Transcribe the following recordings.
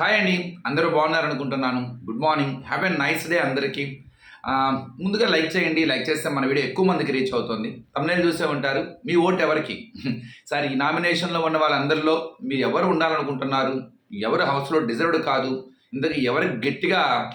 Hi అండి అందరూ బాగున్నారు అనుకుంటున్నాను good morning have a nice day అందరికీ ముందుగా లైక్ చేయండి లైక్ చేస్తే మన వీడియో ఎక్కువ మందికి రీచ్ అవుతుంది. తమిళ చూసే ఉంటారు మీ ఓట్ ఎవరికి? సార్ ఈ నామినేషన్లో ఉన్న వాళ్ళందరిలో మీరు ఎవరు ఉండాలనుకుంటున్నారు? ఎవరు హౌస్లో డిజర్వ్డ్ కాదు? ఇంతకు ఎవరు గట్టిగా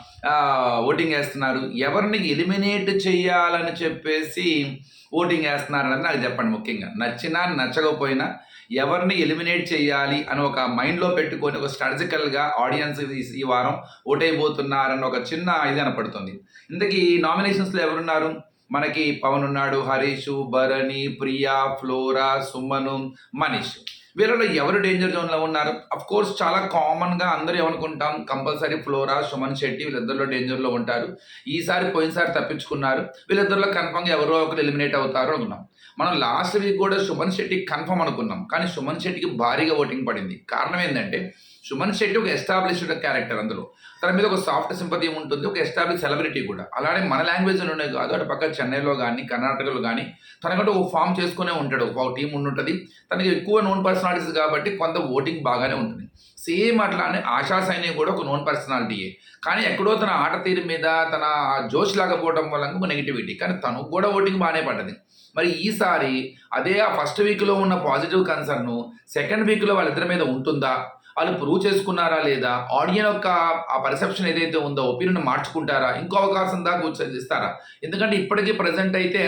ఓటింగ్ వేస్తున్నారు? ఎవరిని ఎలిమినేట్ చేయాలని చెప్పేసి ఓటింగ్ వేస్తున్నారు అనేది నాకు చెప్పండి ముఖ్యంగా. నచ్చినా నచ్చకపోయినా ఎవరిని ఎలిమినేట్ చేయాలి అని ఒక మైండ్లో పెట్టుకొని ఒక స్ట్రాటజికల్గా ఆడియన్స్ ఈ- ఈ వారం ఓటైపోతున్నారన్న ఒక చిన్న ఇది అనపడుతుంది. ఇంతకీ నామినేషన్స్లో ఎవరున్నారు? మనకి పవన్ ఉన్నాడు హరీషు భరణి ప్రియా ఫ్లోరా సుమను మనీష్. వీళ్ళలో ఎవరు డేంజర్ జోన్లో ఉన్నారు? అఫ్ కోర్స్ చాలా కామన్గా అందరూ ఏమనుకుంటాం? కంపల్సరీ ఫ్లోరా సుమన్ శెట్టి వీళ్ళిద్దరిలో డేంజర్లో ఉంటారు. ఈసారి పోయినసారి తప్పించుకున్నారు. వీళ్ళిద్దరిలో కన్ఫర్మ్గా ఎవరో ఒకరు ఎలిమినేట్ అవుతారు అనుకున్నాం. మనం లాస్ట్ వీక్ కూడా సుమన్ శెట్టి కన్ఫర్మ్ అనుకున్నాం. కానీ సుమన్ శెట్టికి భారీగా ఓటింగ్ పడింది. కారణం ఏంటంటే సుమన్ శెట్టి ఒక ఎస్టాబ్లిష్డ్ క్యారెక్టర్ అందులో. తన మీద ఒక సాఫ్ట్ సింపతి ఉంటుంది ఒక ఎస్టాబ్లిష్ సెలబ్రిటీ కూడా. అలానే మన లాంగ్వేజ్లోనే కాదు అటు పక్క చెన్నైలో కానీ కర్ణాటకలో కానీ తనకంటే ఒక ఫామ్ చేసుకునే ఉంటాడు ఒక టీం ఉండుంటుంది. తనకి ఎక్కువ నోన్ పర్సనాలిటీస్ కాబట్టి కొంత ఓటింగ్ బాగానే ఉంటుంది. సేమ్ అట్లానే ఆశా సైని కూడా ఒక నోన్ పర్సనాలిటీయే కానీ ఎక్కడో తన ఆట తీరు మీద తన జోష్ లాగపోవడం వల్ల ఒక నెగిటివిటీ కానీ తనకు కూడా ఓటింగ్ బాగానే పడ్డది. మరి ఈసారి అదే ఆ ఫస్ట్ వీక్లో ఉన్న పాజిటివ్ కన్సర్న్ సెకండ్ వీక్లో వాళ్ళిద్దరి మీద ఉంటుందా? వాళ్ళు ప్రూవ్ చేసుకున్నారా లేదా? ఆడియన్ యొక్క ఆ పర్సెప్షన్ ఏదైతే ఉందో ఒపీనియన్ మార్చుకుంటారా? ఇంకో అవకాశం దాకా ఇస్తారా ఎందుకంటే ఇప్పటికీ ప్రజెంట్ అయితే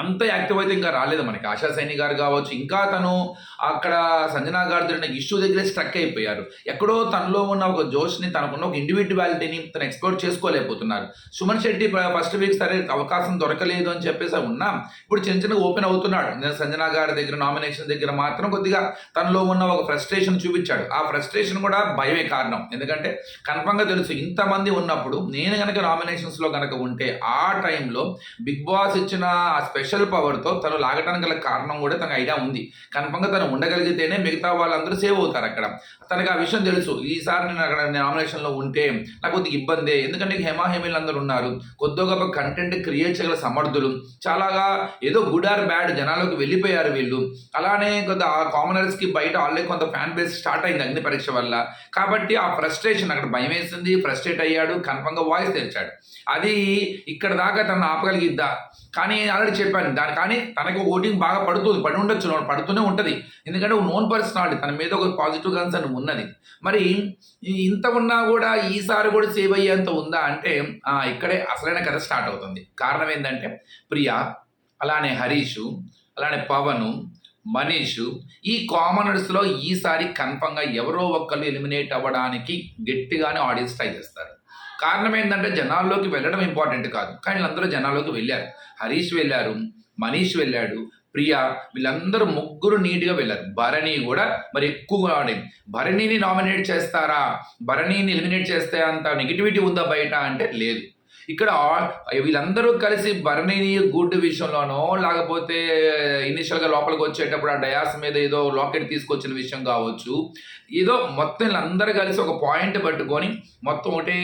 అంత యాక్టివ్ అయితే ఇంకా రాలేదు మనకి. ఆశా సైని గారు కావచ్చు ఇంకా తను అక్కడ సంజనా గారు జరిగిన ఇష్యూ దగ్గరే స్ట్రక్ అయిపోయారు. ఎక్కడో తనలో ఉన్న ఒక జోష్ని తనకున్న ఒక ఇండివిజువాలిటీని తను ఎక్స్ప్లోర్ చేసుకోలేకపోతున్నారు. సుమన్ శెట్టి ఫస్ట్ వీక్ సరే అవకాశం దొరకలేదు అని చెప్పేసి ఉన్నా ఇప్పుడు చిన్న చిన్న ఓపెన్ అవుతున్నాడు. నేను సంజనా గారి దగ్గర నామినేషన్ దగ్గర మాత్రం కొద్దిగా తనలో ఉన్న ఒక ఫ్రస్ట్రేషన్ చూపించాడు. ఆ ఫ్రస్ట్రేషన్ కూడా భయమే కారణం. ఎందుకంటే కన్ఫర్మ్గా తెలుసు ఇంతమంది ఉన్నప్పుడు నేను కనుక నామినేషన్స్లో కనుక ఉంటే ఆ టైంలో బిగ్ బాస్ ఇచ్చిన ఆ స్పెషల్ పవర్తో తను లాగటానికి గల కారణం కూడా తనకు ఐడియా ఉంది. కన్ఫర్మ్గా తను ఉండగలిగితేనే మిగతా వాళ్ళందరూ సేవ్ అవుతారు అక్కడ. తనకి ఆ విషయం తెలుసు. ఈసారి నేను అక్కడ నామినేషన్లో ఉంటే నాకు కొద్దిగా ఇబ్బందే. ఎందుకంటే హేమాహేమీలు అందరూ ఉన్నారు. కొద్దిగా గొప్ప కంటెంట్ క్రియేట్ చేయగల సమర్థులు. చాలాగా ఏదో గుడ్ ఆర్ బ్యాడ్ జనాల్లోకి వెళ్ళిపోయారు వీళ్ళు. అలానే కొంత ఆ కామనర్స్కి బయట ఆల్రెడీ కొంత ఫ్యాన్ బేస్ స్టార్ట్ అయింది అగ్ని పరీక్ష వల్ల. కాబట్టి ఆ ఫ్రస్ట్రేషన్ అక్కడ భయం వేసింది. ఫ్రస్ట్రేట్ అయ్యాడు. కన్ఫర్మ్గా వాయిస్ తెచ్చాడు అది ఇక్కడ దాకా తను ఆపగలిగిద్దా? కానీ ఆల్రెడీ చెప్పాను దాని కానీ తనకి ఓటింగ్ బాగా పడుతుంది పడి ఉండొచ్చు పడుతూనే ఉంటుంది. ఎందుకంటే ఒక నోన్ పర్సనాలిటీ తన మీద ఒక పాజిటివ్ కన్సర్న్ ఉన్నది. మరి ఇంత ఉన్నా కూడా ఈసారి కూడా సేవ్ అయ్యేంత ఉందా అంటే ఇక్కడే అసలైన కథ స్టార్ట్ అవుతుంది. కారణం ఏంటంటే ప్రియా అలానే హరీషు అలానే పవను మనీషు ఈ కామనర్స్లో ఈసారి కన్ఫర్మ్గా ఎవరో ఒక్కరు ఎలిమినేట్ అవ్వడానికి గట్టిగానే ఆడియన్స్ ట్రై చేస్తారు. కారణం ఏంటంటే జనాల్లోకి వెళ్ళడం ఇంపార్టెంట్ కాదు. కానీ వీళ్ళందరూ జనాల్లోకి వెళ్ళారు. హరీష్ వెళ్ళారు మనీష్ వెళ్ళాడు ప్రియా వీళ్ళందరూ ముగ్గురు నీట్గా వెళ్ళారు. భరణి కూడా మరి ఎక్కువగా ఆడింది. భరణిని నామినేట్ చేస్తారా? భరణిని ఎలిమినేట్ చేస్తే అంత నెగిటివిటీ ఉందా బయట? అంటే లేదు. ఇక్కడ వీళ్ళందరూ కలిసి భరణిని గుడ్ విషయంలోనో లేకపోతే ఇనిషియల్గా లోపలికి వచ్చేటప్పుడు ఆ డయాస్ మీద ఏదో లాకెట్ తీసుకొచ్చిన విషయం కావచ్చు. ఏదో మొత్తం వీళ్ళందరూ కలిసి ఒక పాయింట్ పట్టుకొని మొత్తం ఒకటే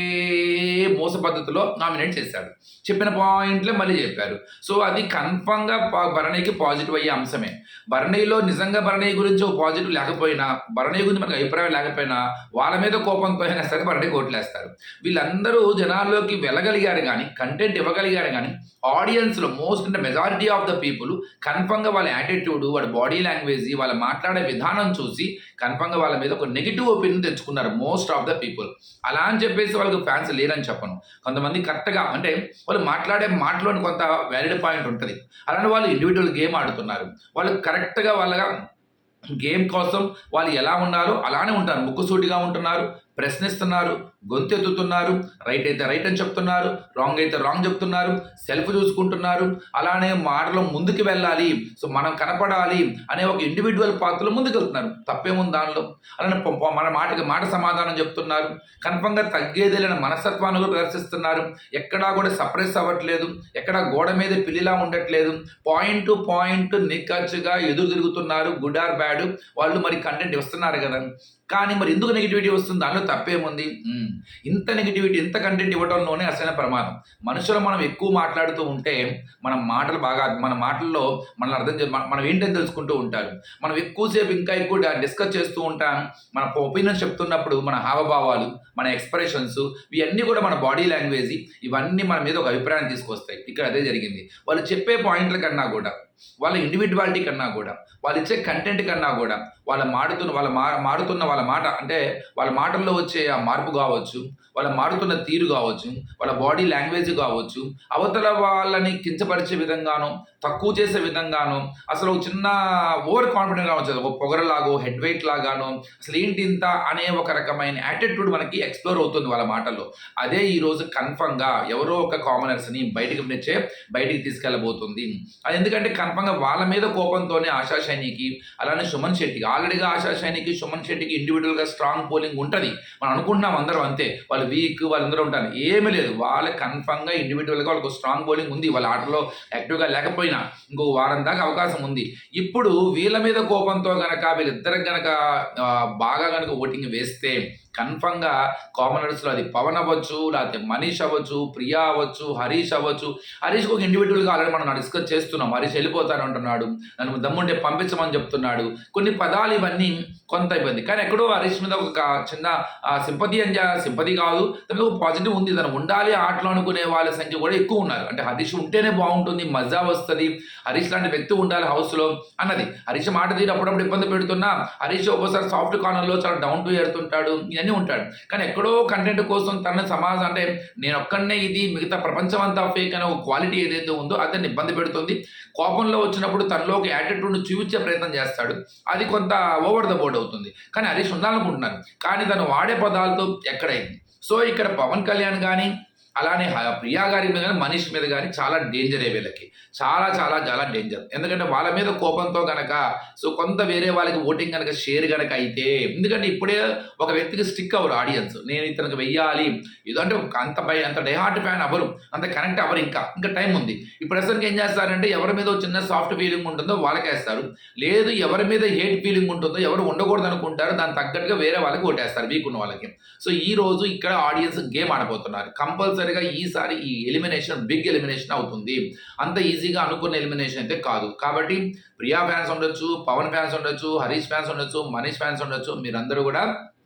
మోస పద్ధతిలో నామినేట్ చేశాడు చెప్పిన పాయింట్లే మళ్ళీ చెప్పారు. సో అది కన్ఫామ్గా భరణికి పాజిటివ్ అయ్యే అంశమే. భరణిలో నిజంగా భరణి గురించి ఒక పాజిటివ్ లేకపోయినా భరణి గురించి మనకు అభిప్రాయం లేకపోయినా వాళ్ళ మీద కోపంతో అయినా సరే భరణి కోట్లేస్తారు వీళ్ళందరూ జనాల్లోకి వెళ్ళగలిగారు కానీ కంటెంట్ ఇవ్వగలిగారు కానీ ఆడియన్స్లో మోస్ట్ అంటే మెజారిటీ ఆఫ్ ద పీపుల్ కన్ఫర్మ్గా వాళ్ళ యాటిట్యూడ్ వాళ్ళ బాడీ లాంగ్వేజ్ వాళ్ళ మాట్లాడే విధానం చూసి కన్ఫర్మ్గా వాళ్ళ మీద ఒక నెగిటివ్ ఒపీనియన్ తెచ్చుకున్నారు మోస్ట్ ఆఫ్ ద పీపుల్ అలా అని చెప్పేసి వాళ్ళకి ఫ్యాన్స్ లేరని చెప్పను. కొంతమంది కరెక్ట్గా అంటే వాళ్ళు మాట్లాడే మాటలోని కొంత వ్యాలిడ్ పాయింట్ ఉంటుంది. అలానే వాళ్ళు ఇండివిజువల్ గేమ్ ఆడుతున్నారు. వాళ్ళు కరెక్ట్గా వాళ్ళగా గేమ్ కోసం వాళ్ళు ఎలా ఉన్నారో అలానే ఉంటారు. ముక్కుసూటిగా ఉంటున్నారు. ప్రశ్నిస్తున్నారు గొంతెత్తుతున్నారు రైట్ అయితే రైట్ అని చెప్తున్నారు రాంగ్ అయితే రాంగ్ చెప్తున్నారు సెల్ఫ్ చూసుకుంటున్నారు అలానే మాటలో ముందుకు వెళ్ళాలి సో మనం కనపడాలి అనే ఒక ఇండివిజువల్ పాత్రలో ముందుకెళ్తున్నారు తప్పేముంది దానిలో? అలానే మన మాటకి మాట సమాధానం చెప్తున్నారు కన్ఫర్మ్గా తగ్గేదేలేని మనస్తత్వాన్ని కూడా ప్రదర్శిస్తున్నారు ఎక్కడా కూడా సప్రెస్ అవ్వట్లేదు ఎక్కడా గోడ మీద పిల్లిలా ఉండట్లేదు పాయింట్ టు పాయింట్ నిక్కచ్చుగా ఎదురు తిరుగుతున్నారు గుడ్ ఆర్ బ్యాడ్ వాళ్ళు మరి కంటెంట్ ఇస్తున్నారు కదా. కానీ మరి ఎందుకు నెగిటివిటీ వస్తుంది? దాంట్లో తప్పేముంది? ఇంత నెగిటివిటీ ఇంత కంటెంట్ ఇవ్వడంలోనే అసలైన ప్రమాదం. మనుషులు మనం ఎక్కువ మాట్లాడుతూ ఉంటే మన మాటలు బాగా మన మాటల్లో మనల్ని అర్థం చే మన- మనం ఏంటని తెలుసుకుంటూ ఉంటారు? మనం ఎక్కువసేపు ఇంకా ఎక్కువ డిస్కస్ చేస్తూ ఉంటాం. మన ఒపీనియన్ చెప్తున్నప్పుడు మన హావభావాలు మన ఎక్స్ప్రెషన్స్ ఇవన్నీ కూడా మన బాడీ లాంగ్వేజ్ ఇవన్నీ మన మీద ఒక అభిప్రాయం తీసుకొస్తాయి. ఇక్కడ అదే జరిగింది. వాళ్ళు చెప్పే పాయింట్ల కన్నా కూడా వాళ్ళ ఇండివిజువాలిటీ కన్నా కూడా వాళ్ళు ఇచ్చే కంటెంట్ కన్నా కూడా వాళ్ళ మాడుతున్న వాళ్ళ మా మారుతున్న వాళ్ళ మాట అంటే వాళ్ళ మాటల్లో వచ్చే ఆ మార్పు కావచ్చు వాళ్ళ మారుతున్న తీరు కావచ్చు వాళ్ళ బాడీ లాంగ్వేజ్ కావచ్చు అవతల వాళ్ళని కించపరిచే విధంగానో తక్కువ చేసే విధంగానో అసలు చిన్న ఓవర్ కాన్ఫిడెంట్ కావచ్చు ఒక పొగరలాగో హెడ్ వెయిట్ లాగానో అసలు ఏంటి ఇంత అనే ఒక రకమైన యాటిట్యూడ్ మనకి ఎక్స్ప్లోర్ అవుతుంది వాళ్ళ మాటల్లో. అదే ఈ రోజు కన్ఫర్మ్గా ఎవరో ఒక కామనర్స్ని బయటకు తెచ్చే బయటికి తీసుకెళ్ళబోతుంది. అది ఎందుకంటే కన్ గా వాళ్ళ మీద కోపంతోనే ఆశా సైనికి అలానే సుమన్ శెట్టికి. ఆల్రెడీగా ఆశా సైనికి సుమన్ శెట్టికి ఇండివిజువల్గా స్ట్రాంగ్ పోలింగ్ ఉంటుంది. మనం అనుకుంటున్నాం అందరం అంతే. వాళ్ళు వీక్ వాళ్ళందరూ ఉంటారు. ఏమీ లేదు. వాళ్ళకి కన్ఫర్మ్గా ఇండివిడ్యువల్గా వాళ్ళకు స్ట్రాంగ్ బౌలింగ్ ఉంది. వాళ్ళ ఆటలో యాక్టివ్గా లేకపోయినా ఇంకో వారం దాకా అవకాశం ఉంది. ఇప్పుడు వీళ్ళ మీద కోపంతో గనక వీళ్ళిద్దరికి గనక బాగా గనక ఓటింగ్ వేస్తే కన్ఫర్మ్గా కామనర్స్లో అది పవన్ అవ్వచ్చు లేకపోతే మనీష్ అవ్వచ్చు ప్రియా అవ్వచ్చు హరీష్ అవ్వచ్చు. హరీష్ ఒక ఇండివిజువల్గా ఆల్రెడీ మనం డిస్కస్ చేస్తున్నాం. హరీష్ వెళ్ళిపోతాను అంటున్నాడు. నన్ను దమ్ముంటే పంపించమని చెప్తున్నాడు. కొన్ని పదాలు ఇవన్నీ కొంత ఇబ్బంది కానీ ఎక్కడో హరీష్ మీద ఒక చిన్న సింపతి అని సింపతి కాదు. తనకు ఒక పాజిటివ్ ఉంది. తను ఉండాలి ఆటలో అనుకునే వాళ్ళ సంఖ్య కూడా ఎక్కువ ఉన్నారు. అంటే హరీష్ ఉంటేనే బాగుంటుంది మజా వస్తుంది. హరీష్ లాంటి వ్యక్తి ఉండాలి హౌస్లో లో అన్నది. హరీష్ మాట తీరు అప్పుడప్పుడు ఇబ్బంది పెడుతున్నా. హరీష్ ఒక్కోసారి సాఫ్ట్ కార్నర్లో చాలా డౌన్ టు ఎడుతుంటాడు అన్నీ ఉంటాడు. కానీ ఎక్కడో కంటెంట్ కోసం తన సమాజం అంటే నేను ఒక్కడనే ఇది మిగతా ప్రపంచం అంతా ఫేక్ అనే ఒక క్వాలిటీ ఏదైతే ఉందో అతన్ని ఇబ్బంది పెడుతుంది. కోపంలో వచ్చినప్పుడు తనలో ఒక యాటిట్యూడ్ను చూపించే ప్రయత్నం చేస్తాడు. అది కొంత ఓవర్ ద బోర్డ్ అవుతుంది. కానీ హరీష్ ఉండాలనుకుంటున్నాను కానీ తను వాడే పదాలతో ఎక్కడైంది? సో ఇక్కడ పవన్ కళ్యాణ్ కానీ అలానే ప్రియా గారి మీద కానీ మనీష్ మీద కానీ చాలా డేంజరే వీళ్ళకి. చాలా చాలా చాలా డేంజర్ ఎందుకంటే వాళ్ళ మీద కోపంతో కనుక సో కొంత వేరే వాళ్ళకి ఓటింగ్ కనుక షేర్ కనుక అయితే ఎందుకంటే ఇప్పుడే ఒక వ్యక్తికి స్టిక్ అవ్వరు ఆడియన్స్ నేను ఇతనికి వెయ్యాలి. ఏదో అంటే అంత బై అంత డైహార్ట్ ఫ్యాన్ అవ్వరు. అంత కనెక్ట్ అవ్వరు ఇంకా. ఇంకా టైం ఉంది. ఇప్పుడు అసలు ఏం చేస్తారంటే ఎవరి మీద ఒక చిన్న సాఫ్ట్ ఫీలింగ్ ఉంటుందో వాళ్ళకేస్తారు. లేదు ఎవరి మీద హేట్ ఫీలింగ్ ఉంటుందో ఎవరు ఉండకూడదు అనుకుంటారు దానికి తగ్గట్టుగా వేరే వాళ్ళకి ఓటేస్తారు వీక్ ఉన్న వాళ్ళకి. సో ఈ రోజు ఇక్కడ ఆడియన్స్ గేమ్ ఆడబోతున్నారు. తప్పనిసరిగా ఈసారి ఈ ఎలిమినేషన్ బిగ్ ఎలిమినేషన్ అవుతుంది. అంత ఈజీగా అనుకున్న ఎలిమినేషన్ అయితే కాదు. కాబట్టి ప్రియా ఫ్యాన్స్ ఉండొచ్చు పవన్ ఫ్యాన్స్ ఉండొచ్చు హరీష్ ఫ్యాన్స్ ఉండొచ్చు మనీష్ ఫ్యాన్స్ ఉండొచ్చు మీరందరూ కూడా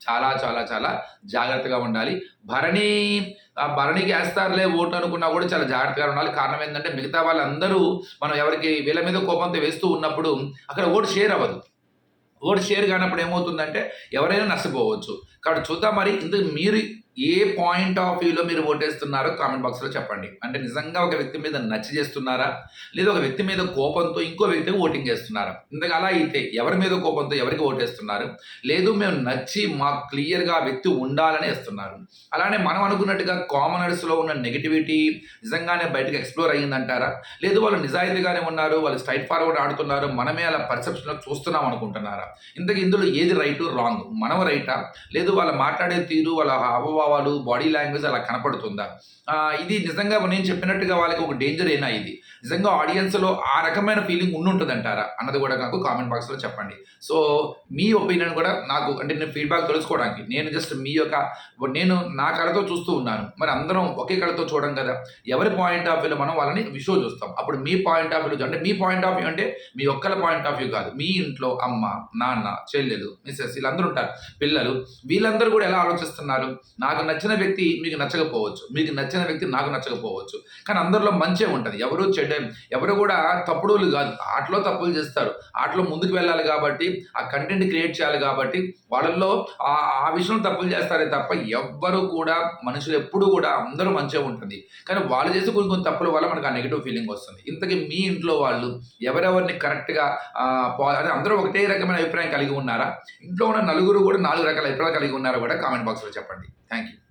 చాలా చాలా చాలా జాగ్రత్తగా ఉండాలి. భరణి ఆ భరణికి వేస్తారులే ఓటు అనుకున్నా కూడా చాలా జాగ్రత్తగా ఉండాలి. కారణం ఏంటంటే మిగతా వాళ్ళందరూ మనం ఎవరికి వీళ్ళ మీద కోపంతో వేస్తూ ఉన్నప్పుడు అక్కడ ఓటు షేర్ అవ్వదు. ఓటు షేర్ కానప్పుడు ఏమవుతుందంటే ఎవరైనా నష్టపోవచ్చు. కాబట్టి చూద్దాం మరి ఇందుకు మీరు ఏ పాయింట్ ఆఫ్ వ్యూలో మీరు ఓటేస్తున్నారో కామెంట్ బాక్స్లో చెప్పండి. అంటే నిజంగా ఒక వ్యక్తి మీద నచ్చి చేస్తున్నారా? లేదా ఒక వ్యక్తి మీద కోపంతో ఇంకో వ్యక్తికి ఓటింగ్ చేస్తున్నారా? ఇంతకు అలా అయితే ఎవరి మీద కోపంతో ఎవరికి ఓటేస్తున్నారు లేదు మేము నచ్చి మాకు క్లియర్గా వ్యక్తి ఉండాలని వేస్తున్నారు. అలానే మనం అనుకున్నట్టుగా కామనర్స్లో ఉన్న నెగిటివిటీ నిజంగానే బయటకు ఎక్స్ప్లోర్ అయ్యిందంటారా? లేదు వాళ్ళు నిజాయితీగానే ఉన్నారు వాళ్ళు స్ట్రైట్ ఫార్వర్డ్ ఆడుతున్నారు మనమే అలా పర్సెప్షన్లో చూస్తున్నాం అనుకుంటున్నారా? ఇంతకు ఇందులో ఏది రైట్ రాంగ్ మనం రైటా లేదు వాళ్ళ మాట్లాడే తీరు వాళ్ళ హావభావాలు బాడీ లాంగ్వేజ్ అలా కనపడుతుందా? ఇది నిజంగా నేను చెప్పినట్టుగా వాళ్ళకి ఒక డేంజర్ అయినా ఇది? నిజంగా ఆడియన్స్లో ఆ రకమైన ఫీలింగ్ ఉండుంటుందంటారా? అన్నది కూడా నాకు కామెంట్ బాక్స్లో చెప్పండి. సో మీ ఒపీనియన్ కూడా నాకు అంటే నేను ఫీడ్బ్యాక్ తెలుసుకోవడానికి నేను జస్ట్ మీ యొక్క నేను నా కళతో చూస్తూ ఉన్నాను. మరి అందరం ఒకే కళతో చూడడం కదా? ఎవరి పాయింట్ ఆఫ్ వ్యూలో మనం వాళ్ళని విషో చూస్తాం? అప్పుడు మీ పాయింట్ ఆఫ్ వ్యూ అంటే మీ పాయింట్ ఆఫ్ వ్యూ అంటే మీ ఒక్కల పాయింట్ ఆఫ్ వ్యూ కాదు. మీ ఇంట్లో అమ్మ నాన్న చెల్లెలు మిస్సెస్ వీళ్ళందరూ ఉంటారు. పిల్లలు వీళ్ళందరూ కూడా ఎలా ఆలోచిస్తున్నారు? నాకు నచ్చిన వ్యక్తి మీకు నచ్చకపోవచ్చు. మీకు నచ్చిన వ్యక్తి నాకు నచ్చకపోవచ్చు. కానీ అందరిలో మంచే ఉంటుంది. ఎవరు చెడ్డ ఎవరు కూడా తప్పుడులు కాదు. ఆటలో తప్పులు చేస్తారు. ఆటలో ముందుకు వెళ్ళాలి కాబట్టి ఆ కంటెంట్ క్రియేట్ చేయాలి కాబట్టి వాళ్ళల్లో ఆ ఆ విషయంలో తప్పులు చేస్తారే తప్ప ఎవ్వరు కూడా మనుషులు ఎప్పుడు కూడా అందరూ మంచిగా ఉంటుంది. కానీ వాళ్ళు చేసే కొన్ని కొన్ని తప్పుల వల్ల మనకు ఆ నెగిటివ్ ఫీలింగ్ వస్తుంది. ఇంతకీ మీ ఇంట్లో వాళ్ళు ఎవరెవరిని కరెక్ట్గా అదే అందరూ ఒకటే రకమైన అభిప్రాయం కలిగి ఉన్నారా? ఇంట్లో ఉన్న నలుగురు కూడా నాలుగు రకాల అభిప్రాయాలు కలిగి ఉన్నారా కూడా కామెంట్ బాక్స్లో చెప్పండి. Thank you.